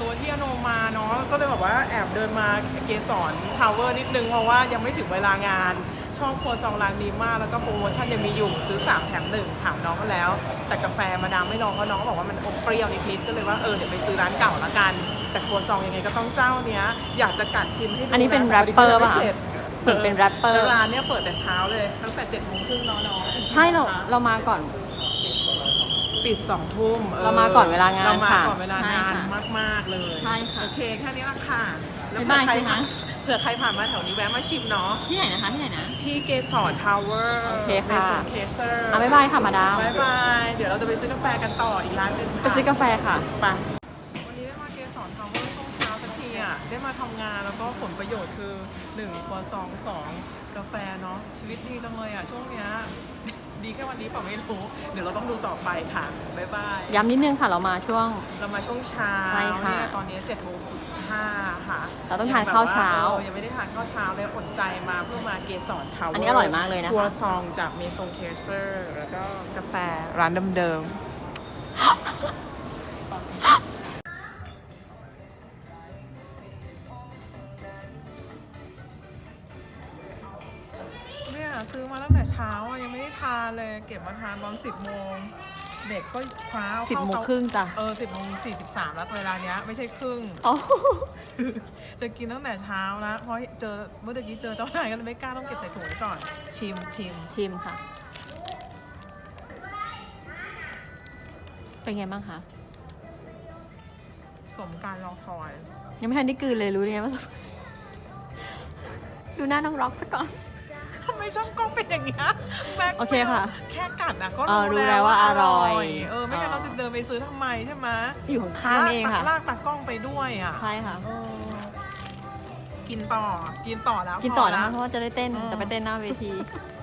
ตัวที่อโนมาเนาะก็เลยบอกว่าแอบเดินมาเกสรทาวเวอร์นิดนึง เพราะว่ายังไม่ถึงเวลางาน ชอบครัวซองร้านนี้มาก แล้วก็โปรโมชั่นยังมีอยู่ซื้อ 3 แถมหนึ่งถามน้องก็แล้ว แต่กาแฟมาดามไม่ลองเพราะน้องก็บอกว่ามันอมเปรี้ยวนิดๆก็เลยว่าเออเดี๋ยวไปซื้อร้านเก่าละกัน แต่ครัวซองยังไงก็ต้องเจ้าเนี้ยอยากจะกัดชิมให้ดูอันนี้เป็นะแรปเปอร์แต่ป่ะไม่เสร็จเหมือนเป็นแรปเปอร์แล้วร้านเนี้ยเปิดแต่เช้าเลยตั้งแต่7จ็ดโมงครึ่งเนาะน้องใช่เราเรามาก่อน ปิดสองทุ่มออเรามาก่อนเวลางานเรามาค่ะก่อนเวลางานใช่ค่ะมาก ๆ เลยใช่ค่ะโอเคแค่นี้ละค่ะแล้วบ๊ายเผื่อบายใครสิคะผ่านเผื่อใครผ่านมาแถวนี้แวะมาชิมเนาะที่ไหนนะคะที่ไหนนะ ที่เกสรทาวเวอร์โอเคในค่ะโซนเคเซอร์อะบ๊ายบายค่ะมาดาม บายบาย เดี๋ยวเราจะไปซื้อกาแฟกันต่ออีกร้านหนึ่งไปซื้อกาแฟค่ะ ไป ได้มาทำงานแล้วก็ผลประโยชน์คือ1ครัวซองสองกาแฟเนาะชีวิตดีจังเลยอะ ช่วงเนี้ย ดีแค่วันนี้เปล่าไม่รู้ เดี๋ยวเราต้องดูต่อไปค่ะ บ๊ายบาย ย้ำนิดนึงค่ะเรามาช่วง เรามาช่วงเช้าใช่ค่ะเนี่ยตอนนี้7จ็ดโมงสี่สิบห้าค่ะเราต้องทานข้าวเช้ายังแบบว่ออยังไม่ได้ทานข้าวเช้าเลยอดใจมาเพื่อมาเกสรทาวเวอร์อันนี้อร่อยมากเลยนะคะครัวซองจากเมซงเคเซอร์ แล้วก็กาแฟร้านเดิมๆ ซื้อมาตั้งแต่เช้าอะยังไม่ได้ทานเลย เก็บมาทานตอน10โมง เด็กก็คว้าเอาสิบเข้าโมงเตา ครึ่งจ้ะ เออสิบโมงสี่สิบสามแล้วเวลาเนี้ยไม่ใช่ครึ่ง อ๋อ จะกินตั้งแต่เช้าแล้วเพราะเจอเมื่อกี้เจอเจ้านายก็เลยไม่กล้าต้องเก็บใส่ถุงไว้ก่อน ชิมชิมชิมค่ะ เป็นไงบ้างคะ สมการรอคอย ยังไม่ทันได้กลืนเลยรู้เลยว่า ดูหน้าน้องร็อกซะก่อนทำ ไมช่องกล้องเป็นอย่างเงี้ยแม็กโอเคค่ะแค่กัดนะก็เออรู้แล้วว่าอร่อย เออไม่งั้นเราจะเดินไปซื้อทำไมใช่ไหมอยู่ข้างๆนี่เองค่ะลากตากล้องไปด้วยอะใช่ค่ะเออกินต่อ กินต่อแล้ว กินต่อพนะแล้คะวเพราะว่าจะได้เต้นอืมจะไปเต้นหน้าเวทีโ